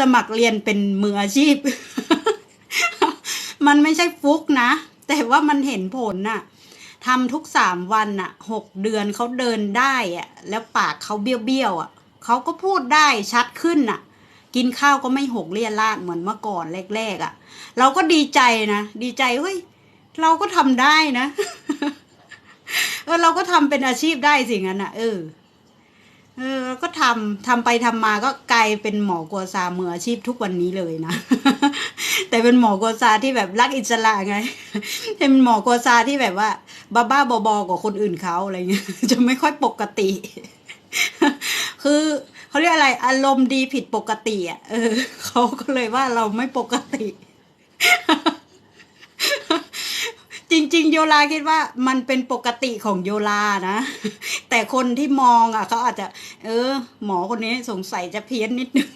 สมัครเรียนเป็นมืออาชีพ มันไม่ใช่ฟุกนะ แต่ว่ามันเห็นผลน่ะทำทุกสามวันน่ะหกเดือนเขาเดินได้อะแล้วปากเขาเบี้ยวๆอะเขาก็พูดได้ชัดขึ้นน่ะ กินข้าวก็ไม่หกเลี่ยราดเหมือนเมื่อก่อนแรกๆอะ เราก็ดีใจนะดีใจเฮ้ยเราก็ทำได้นะเออเราก็ทำเป็นอาชีพได้สิงั้นอะเออเออก็ ทำทำไปทำมาก็กลายเป็นหมอกัวซามืออาชีพทุกวันนี้เลยนะ แต่เป็นหมอกัวซาที่แบบรักอิสระไง เป็นหมอกัวซาที่แบบว่า บ้าบ้าๆบอๆกว่าคนอื่นเขาอะไรเงี้ยจะไม่ค่อยปกติ คือเขาเรียกอะไร อารมณ์ดีผิดปกติอะเออเขาก็เลยว่าเราไม่ปกติ ริง ๆ โยลาคิดว่ามันเป็นปกติของโยลานะ แต่คนที่มองอะเขาอาจจะ เออ หมอคนนี้สงสัยจะเพี้ยนนิดนึง